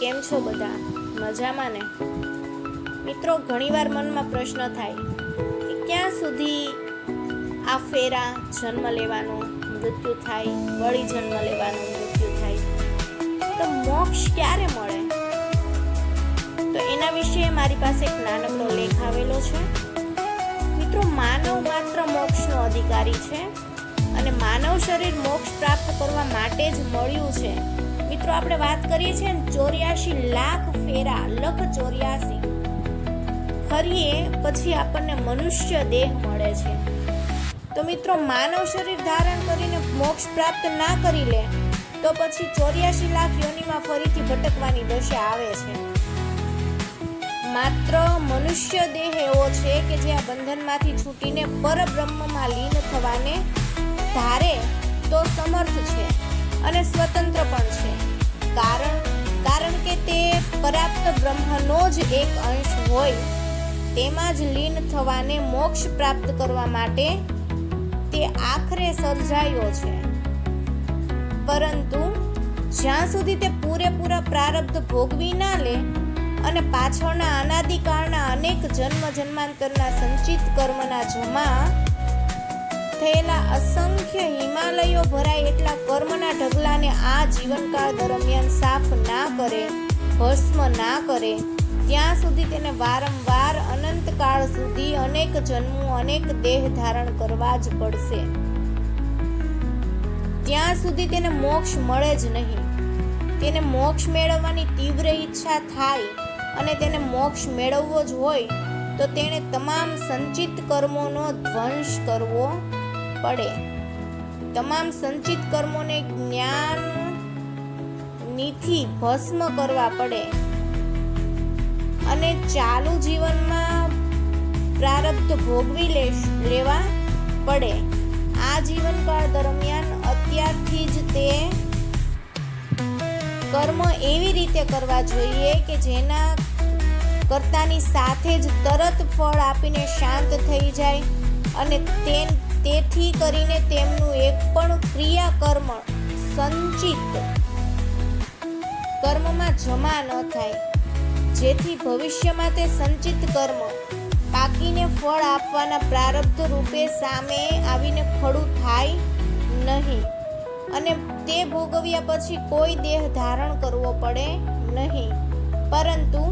કેમ છો બધા? મજામાં ને? મિત્રો, ઘણીવાર મનમાં પ્રશ્ન થાય કે ક્યાં સુધી આ ફેરા જન્મ લેવાનો મૃત્યુ થાય, વળી જન્મ લેવાનો મૃત્યુ થાય? તો મોક્ષ ક્યારે મળે? તો એના વિશે મારી પાસે એક નાનકડો લેખ આવેલો છે. મિત્રો, માનવ માત્ર મોક્ષનો અધિકારી છે અને માનવ શરીર મોક્ષ પ્રાપ્ત કરવા માટે જ મળ્યું છે. મિત્રો, આપણે વાત કરીએ છીએ ને ચોર્યાસી લાખ ફેરા, લખ ચોર્યાસી. ફરીએ પછી આપણને મનુષ્ય દેહ મળે છે. તો મિત્રો, માનવ શરીર ધારણ કરીને મોક્ષ પ્રાપ્ત ના કરી લે, તો પછી ચોર્યાસી લાખ યોનિમાં ફરીથી ભટકવાની દશા આવે છે. માત્ર મનુષ્ય દેહ એવો છે કે જે આ બંધનમાંથી છૂટીને પરબ્રહ્મમાં લીન થવાને ધારે તો સમર્થ છે. અને સ્વતંત્ર પણ છે. કારણ કારણ કે તે પરાપ્ત બ્રહ્મનો જ એક અંશ હોય, તેમાં જ લીન થવાને મોક્ષ પ્રાપ્ત કરવા માટે તે આખરે સર્જાયો છે. પરંતુ, જ્યાં સુધી તે પૂરેપૂરા પ્રારબ્ધ ભોગવી ના લે અને પાછળના અનાદિકાળના અનેક જન્મ જન્માંતરના સંચિત કર્મના જમા, થયેલા અસંખ્ય હિમાલયો ભરાય એટલા કર્મના ઢગલાને આ જીવનકાળ દરમિયાન સાફ ના કરે, ભસ્મ ના કરે, ત્યાં સુધી તેને વારંવાર અનંતકાળ સુધી અનેક જન્મો, અનેક દેહ ધારણ કરવા જ પડશે. ત્યાં સુધી તેને મોક્ષ મળે જ નહીં. તેને મોક્ષ મેળવવાની તીવ્ર ઈચ્છા થાય અને તેને મોક્ષ મેળવવો જ હોય, તો તેણે તમામ સંચિત કર્મોનો ધ્વંસ કરવો પડે. તમામ સંચિત કર્મોને જ્ઞાન નીથી ભસ્મ કરવા પડે. અને ચાલુ જીવનમાં પ્રારબ્ધ ભોગવી લેવા પડે. આ જીવનકાળ દરમિયાન અત્યારથી જ તે કર્મ એવી રીતે કરવા જોઈએ કે જેના કરતાની સાથે જ તરત ફળ આપીને શાંત થઈ જાય અને તે તેથી કરીને તેમનું એક પણ ક્રિયા કર્મ સંચિત કર્મમાં જમા ન થાય. જેથી ભવિષ્યમાં તે સંચિત કર્મ પાકીને ફળ આપવાના પ્રારબ્ધ રૂપે સામે આવીને ખડું થાય નહીં અને તે ભોગવ્યા પછી કોઈ દેહ ધારણ કરવો પડે નહીં. પરંતુ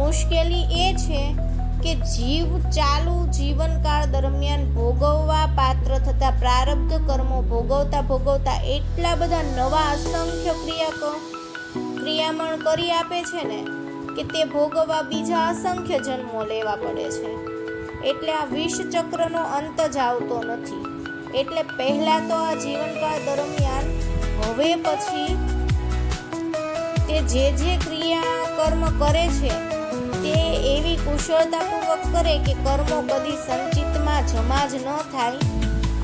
મુશ્કેલી એ છે કે જીવ ચાલુ જીવનકાળ દરમિયાન ભોગવવા પાત્ર થતા પ્રારબ્ધ કર્મો ભોગવતા ભોગવતા એટલા બધા નવા અસંખ્ય ક્રિયા ક્રિયામણ કરી આપે છે ને કે તે ભોગવવા બીજા અસંખ્ય જન્મો લેવા પડે છે. એટલે આ વિષ ચક્રનો અંત જ આવતો નથી. એટલે પહેલા તો આ જીવનકાળ દરમિયાન હવે પછી તે જે જે ક્રિયા કર્મ કરે છે કુશળતાપૂર્વક કરે કે કર્મો કદી સંચિતમાં જમા જ ન થાય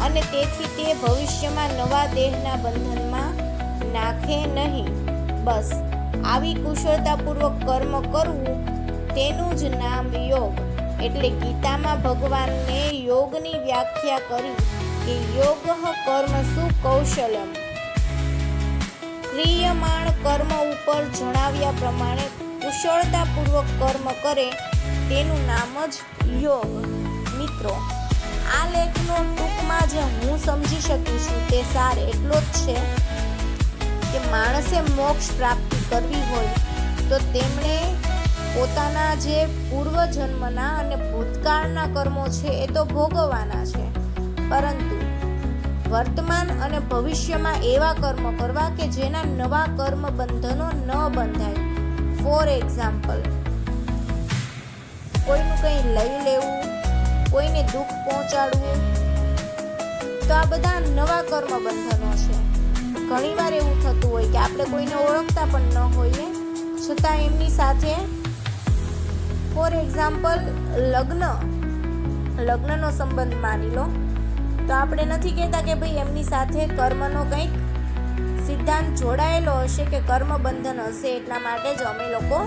અને તેથી તે ભવિષ્યમાં નવા દેહના બંધનમાં નાખે નહીં. બસ, આવી કુશળતાપૂર્વક કર્મ કરવું તેનું જ નામ યોગ. એટલે ગીતામાં ભગવાનને યોગની વ્યાખ્યા કરી કે યોગ કર્મ શું કૌશલમ? ક્રિયમાણ કર્મ ઉપર જણાવ્યા પ્રમાણે કુશળતાપૂર્વક કર્મ કરે તેનું નામ જ યોગ. મિત્રો, આ લેખનો ટૂંકમાં જે હું સમજી શકું છું. તે સાર એટલો જ છે કે માણસે મોક્ષ પ્રાપ્તિ કરવી હોય તો તેમણે પોતાના જે પૂર્વજન્મના અને ભૂતકાળના કર્મો છે એ તો ભોગવવાના છે. પરંતુ વર્તમાન અને ભવિષ્યમાં એવા કર્મ કરવા કે જેના નવા કર્મ બંધનો ન બંધાય. ફોર એક્ઝામ્પલ કોઈનું કંઈ લઈ લેવું, કોઈને દુઃખ પહોંચાડવું. તો આ બધા નવા કર્મ બંધનો છે. ઘણીવાર એવું થતું હોય કે આપણે કોઈને ઓળખતા પણ ન હોઈએ. છતાં એમની સાથે ફોર એક્ઝામ્પલ લગ્ન, લગ્નનો સંબંધ માની લો. તો આપણે નથી કહેતા કે ભાઈ એમની સાથે કર્મનો કંઈક સિદ્ધાંત જોડાયેલો હશે કે કર્મ બંધન હશે એટલા માટે જ અમે લોકો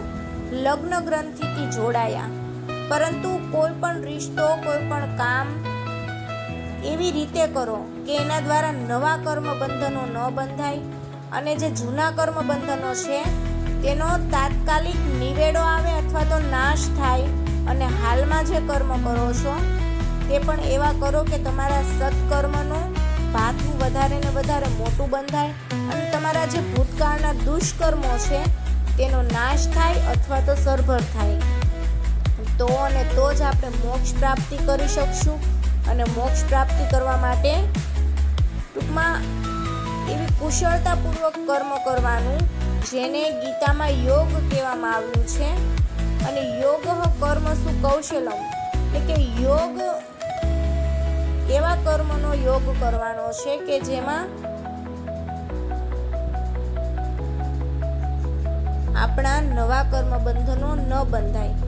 લગ્ન ગ્રંથિથી જોડાયા. પરંતુ કોઈ પણ રિશ્તો કોઈ પણ કામ એવી રીતે કરો કે એના દ્વારા નવા કર્મ બંધનો ન બંધાય અને જે જૂના કર્મ બંધનો છે, તેનો તાત્કાલિક નિવેડો આવે અથવા તો નાશ થાય અને હાલમાં જે કર્મ કરો છો, તે પણ એવા કરો કે તમારા સત્કર્મનું ભાથું વધારે ને વધારે મોટું બંધાય અને તમારા જે ભૂતકાળના દુષ્કર્મો છે, તેનો નાશ થાય અથવા તો સરભર થાય. તો અને તો જ આપણે મોક્ષ પ્રાપ્તિ કરી શકશું અને મોક્ષ પ્રાપ્તિ કરવા માટે ટૂંકમાં એવી કુશળતાપૂર્વક કર્મ કરવાનું, જેને ગીતામાં યોગ કહેવામાં આવ્યું છે. અને યોગ કર્મ શું કૌશલમ? એટલે કે યોગ એવા કર્મનો યોગ કરવાનો છે કે જેમાં આપણા નવા કર્મ બંધનો ન બંધાય.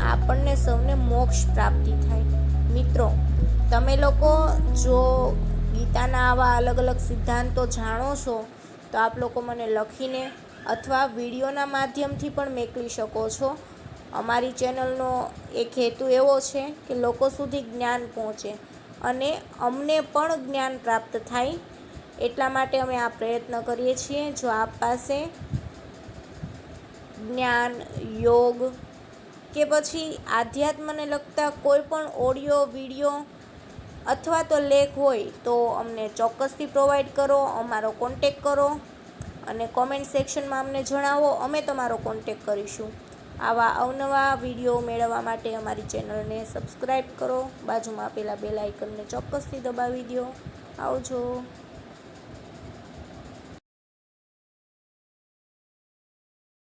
આપણને સૌને મોક્ષ પ્રાપ્તિ થાય. મિત્રો, તમે લોકો જો ગીતાના આવા અલગ અલગ સિદ્ધાંતો જાણો છો, તો આપ લોકો મને લખીને અથવા વિડીયોના માધ્યમથી પણ મોકલી શકો છો. અમારી ચેનલનો એક હેતુ એવો છે કે લોકો સુધી જ્ઞાન પહોંચે અને અમને પણ જ્ઞાન પ્રાપ્ત થાય. એટલા માટે અમે આ પ્રયત્ન કરીએ છીએ. જો આપ પાસે જ્ઞાન, યોગ કે પછી આધ્યાત્મને લગતા કોઈ પણ ઓડિયો, વીડિયો અથવા તો લેખ હોય તો અમને ચોક્કસથી પ્રોવાઈડ કરો, અમારો કોન્ટેક કરો અને કોમેન્ટ સેક્શનમાં અમને જણાવો. અમે તમારો કોન્ટેક કરીશું. આવા અવનવા વીડિયો મેળવવા માટે અમારી ચેનલને સબસ્ક્રાઈબ કરો. બાજુમાં આપેલા બેલ આઇકનને ચોક્કસથી દબાવી દો આવજો.